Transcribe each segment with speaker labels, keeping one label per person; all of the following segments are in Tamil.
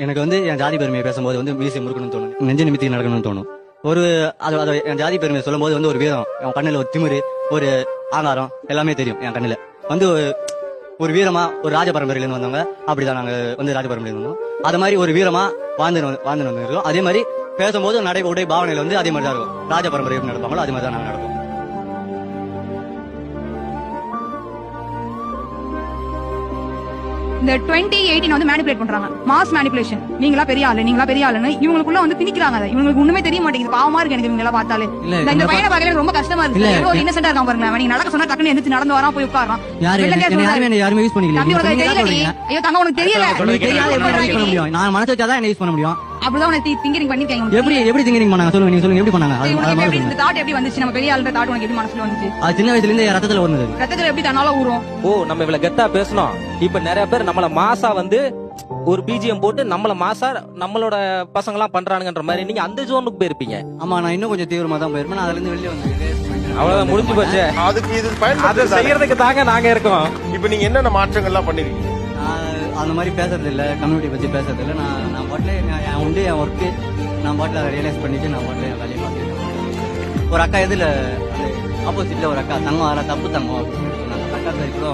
Speaker 1: எனக்கு வந்து என் ஜாதி பெருமையை பேசும்போது வந்து மீசை முறுக்கணும்னு தோணும். நெஞ்சு நிமித்தி நடக்கணும்னு தோணும். ஒரு அது அது என் ஜாதி பெருமையை சொல்லும்போது வந்து ஒரு வீரம். என் கண்ணில் ஒரு திமிரு ஒரு ஆங்காரம் எல்லாமே தெரியும் என் கண்ணில். வந்து ஒரு- ஒரு வீரமா ஒரு ராஜ பரம்பரையிலேருந்து வந்தவங்க அப்படிதான் நாங்க வந்து ராஜ பரம்பரையிலேருந்து வந்தோம். அது மாதிரி ஒரு வீரமா வாழ்ந்து வாழ்ந்து வந்துருக்கோம். அதே மாதிரி பேசும்போது நடை உடை பாவனையில் வந்து அதே மாதிரி தான் இருக்கும். ராஜ பரம்பரை எப்படி நடப்பாங்களோ அதே மாதிரி தான் நாங்கள் நடப்போம்.
Speaker 2: இந்த டுவெண்ட்டி எயிட்டின் வந்து மேனிபுலேட் பண்றாங்க. மாஸ் மேனிபுலேஷன் நீங்களா பெரிய ஆளு நீங்களா பெரிய ஆளுன்னு இவங்களுக்குள்ள வந்து திணிக்கிறாங்க இவங்களுக்கு ஒண்ணுமே தெரிய மாட்டேங்குது. பாவமா இருக்கு எனக்கு இவங்க எல்லாம் பார்த்தாலே இந்த- பையனை பார்க்கல எனக்கு ரொம்ப கஷ்டமா இருக்கு. எவ்வளவு இன்னசென்டா இருக்கான் பாருங்க நீங்க நடக்க சொன்னா டக்குன்னு எந்திரிச்சு நடந்து வரா போய் உட்காரான்
Speaker 1: யாருமே யூஸ் பண்ணிக்கல.
Speaker 2: ஐயோ தங்க உனக்கு தெரியல.
Speaker 1: நான் மனசு வச்சா தான் என்ன யூஸ் பண்ண முடியும்.
Speaker 2: அப்படிதான் உனக்கு திங்கிங் பண்ணிருக்கீங்க.
Speaker 1: எப்படி எப்படி திங்கிங் பண்ணாங்க? சொல்லுங்க நீங்க சொல்லுங்க. எப்படி பண்ணாங்க? அது
Speaker 2: எப்படி
Speaker 1: மாதிரி
Speaker 2: இந்த
Speaker 1: சொல்லுங்க.
Speaker 2: தாட் எப்படி வந்துச்சு? நம்ம பெரிய ஆளுன்ற தாட் உனக்கு எப்படி மனசுல வந்துச்சு?
Speaker 1: அது சின்ன வயசுல இருந்து ரத்தத்துல ஒண்ணு
Speaker 2: ரத்தத்துல எப்படி தன்னால ஊறும்?
Speaker 3: ஓ நம்ம இவ்வளவு கெத்தா பேசணும் இப்ப நிறைய பேர் நம்மள மாசா வந்து ஒரு பிஜிஎம் போட்டு நம்மள மாசா நம்மளோட பசங்க எல்லாம் பண்றானுங்கன்ற மாதிரி நீங்க அந்த ஜோனுக்கு போயிருப்பீங்க.
Speaker 1: ஆமா நான் இன்னும் கொஞ்சம் தீவிரமா தான் போயிருப்பேன். நான் அதுல இருந்து வெளியே வந்து
Speaker 3: அவ்வளவுதான் முடிஞ்சு போச்சு.
Speaker 4: அதுக்கு இது
Speaker 3: அதை
Speaker 4: பயன்படுத்த
Speaker 3: செய்யறதுக்கு தாங்க நாங்க இருக்கோம்.
Speaker 4: இப்ப நீங்க என்னென்ன மாற்றங்கள்லாம் பண்ணிருக்கீங்க?
Speaker 1: அந்த மாதிரி பேசுறது இல்ல கம்யூனிட்டி பத்தி பேசுறது இல்ல நான் நான் பாட்டில என் உண்டு என் ஒர்க்கு நான் பாட்டில அதை ரியலைஸ் பண்ணிட்டு நான் பாட்டில என் வேலையை பார்த்துட்டு ஒரு அக்கா எதுல ஆப்போசிட்ல ஒரு அக்கா தங்கம் வர தப்பு தங்கம் அப்படின்னு சொன்னாங்க. அந்த அக்கா கூட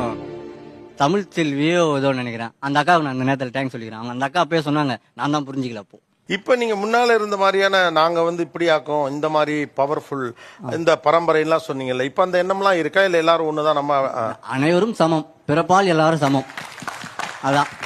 Speaker 1: தமிழ் செல்வியோ ஏதோ நினைக்கிறேன். அந்த அக்காவுக்கு நான் அந்த நேரத்தில் தேங்க்ஸ் சொல்லிக்கிறேன். அவங்க அந்த அக்கா அப்பயே சொன்னாங்க நான் தான் புரிஞ்சிக்கல அப்போ.
Speaker 4: இப்ப நீங்க முன்னால இருந்த மாதிரியான நாங்க வந்து இப்படி ஆக்கும் இந்த மாதிரி பவர்ஃபுல் இந்த பரம்பரை எல்லாம் சொன்னீங்கல்ல இப்ப அந்த எண்ணம்லாம் இருக்கா? இல்ல எல்லாரும் ஒண்ணுதான் நம்ம ஆ.
Speaker 1: அனைவரும் சமம். பிறப்பால் எல்லாரும் சமம். 好了